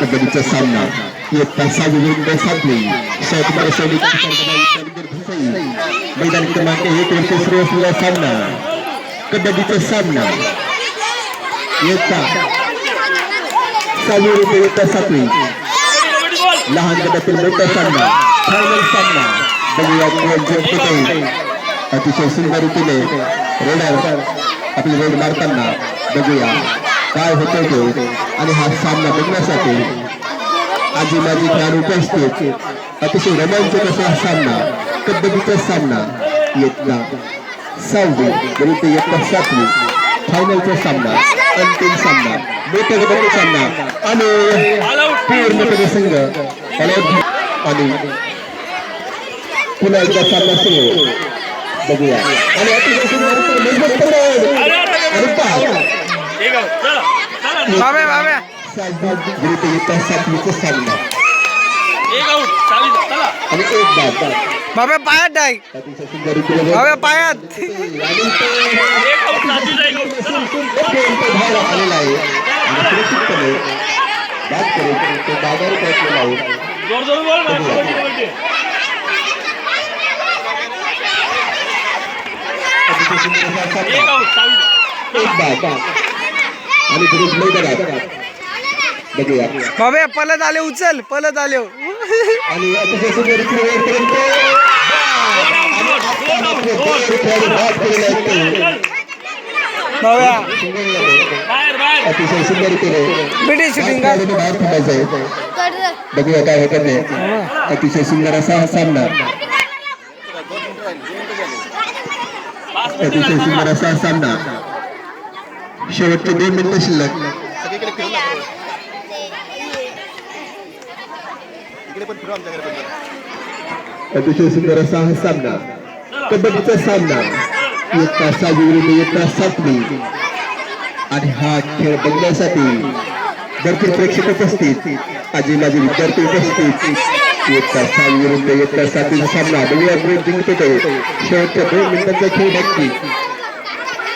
कबड्डीचा सामना. इयत्ता सहावी विरुद्ध सातवी शाहकुमार सैनिक मैदान क्रमांक एक वरती सुरू असलेला सामना. कबड्डीचा सामना. इयत्ता सहावी विरुद्ध इयत्ता सातवी लहान गटातील मोठा सामना. फायनल सामना. बघूया कोण अतिशय सुंदर रीतीने रेडर आपली रेड मारताना बघूया. काय होतं ते? आणि हा सामना बघण्यासाठी आजी माझी खेळाडू उपस्थित. अतिशय रोमांचक असा हा सामना कबड्डीचा सामना येतला. सहावी विरुद्ध येतला सातवी फायनलचा सामना अंतिम सामना मोठ्या गटाचा सामना आणि पूर्ण संघ. आणि पुन्हा एकदा सामना सुरू. बघूया. आणि अतिशय बाबे बाबे बाबे पायात डाय बाबे पायात. आलेला आहे. एक बाद आणि फिरोज मैदानात बघूया. बाबे पलत आले उचल. पलत आले. आणि अतिशय सुंदर अतिशय सुंदर रीतीने बिटी शूटिंग बाहेर थांबायचं आहे. बघूया काय होतं ते अतिशय सुंदर असा हा सामना. अतिशय सुंदर असा हा सामना. शेवटचे दोन मिनिटं शिल्लक. अतिशय सुंदर असा हा सामना. कबड्डीचा सामना. इयत्ता सहावी विरुद्ध इयत्ता सातवी. आणि हा खेळ बघण्यासाठी भरपूर प्रेक्षक उपस्थित आजी माझे विद्यार्थी उपस्थित इयत्ता सहावी विरुद्ध इयत्ता सातवीचा सामना. बघूया जिंकतो शेवटच्या दोन मिनिटांचा खेळ नक्की.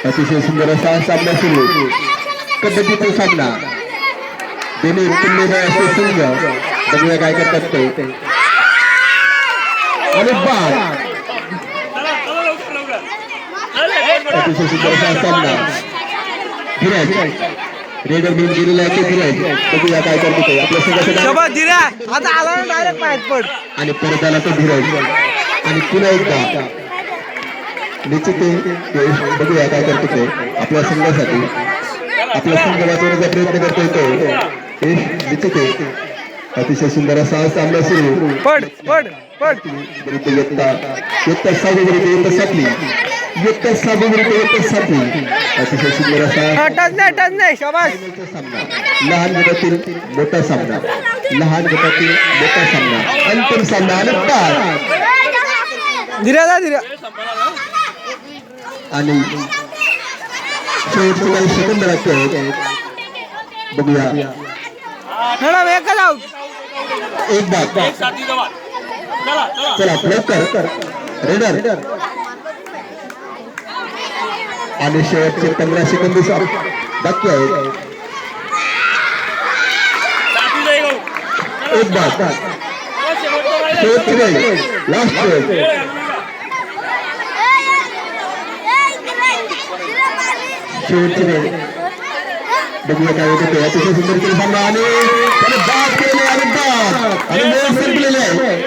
अतिशय सुंदर असा सामना सुरू. कबड्डीचा सामना. दोन्ही तुल्यबळ असे संघ बघूया काय करतात ते. आणि बाद अतिशय सुंदर असा सामना. धीरज. रेडर घेऊन गेलेला आहे ते धीरज. बघूया काय करतो ते. आपल्या संघाचा आता आला डायरेक्ट पायात पड. आणि परत आला तो धीरज. आणि पुन्हा एकदा. निश्चित बघूया काय करतो ते. आपल्या संघासाठी. आपला संघ वाचवण्याचा प्रयत्न करतोय तो. हे निश्चित अतिशय सुंदर असा सामना सुरू. पड पड पड. इयत्ता इयत्ता सहावी विरुद्ध इयत्ता सातवी इयत्ता सहावी विरुद्ध इयत्ता सातवी अतिशय सुंदर असा टच नाही टच नाही शाबास. फायनलचा सामना. लहान गटातील मोठा सामना. लहान गटातील मोठा सामना. अंतिम सामना दिरा जा दिरा आणि शेवटचे काही सेकंद लागते आहेत बघूया. मॅडम एकच आउट एक बाद चला लवकर रेडर आणि शेवटचे पंधरा सेकंद बाकी आहेत एक बाद शेवटची लास्ट शेवटची वेळ बघूया काय होतं ते अतिशय सुंदर केलं सांगा आणि त्याने बाद केलेले आणि आणि वेळ संपलेली आहे